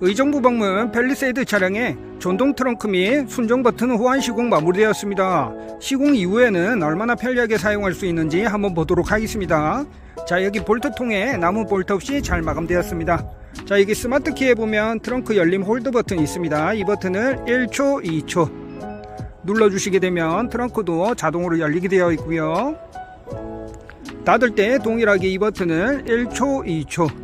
의정부 방문 펠리세이드 차량의 전동 트렁크 및 순정 버튼 호환 시공 마무리되었습니다. 시공 이후에는 얼마나 편리하게 사용할 수 있는지 한번 보도록 하겠습니다. 자 여기 볼트통에 나무 볼트 없이 잘 마감되었습니다. 자 여기 스마트 키에 보면 트렁크 열림 홀드 버튼이 있습니다. 이 버튼을 1초, 2초 눌러주시게 되면 트렁크도 자동으로 열리게 되어 있고요. 닫을 때 동일하게 이 버튼을 1초, 2초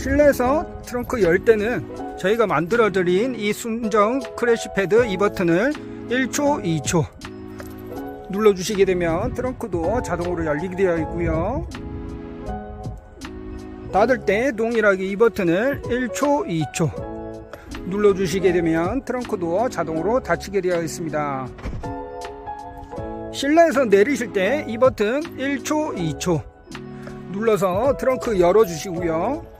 실내에서 트렁크 열 때는 저희가 만들어 드린 이 순정 크래시 패드 이 버튼을 1초, 2초 눌러 주시게 되면 트렁크도 자동으로 열리게 되어 있고요. 닫을 때 동일하게 이 버튼을 1초, 2초 눌러 주시게 되면 트렁크도 자동으로 닫히게 되어 있습니다. 실내에서 내리실 때 이 버튼 1초, 2초 눌러서 트렁크 열어 주시고요.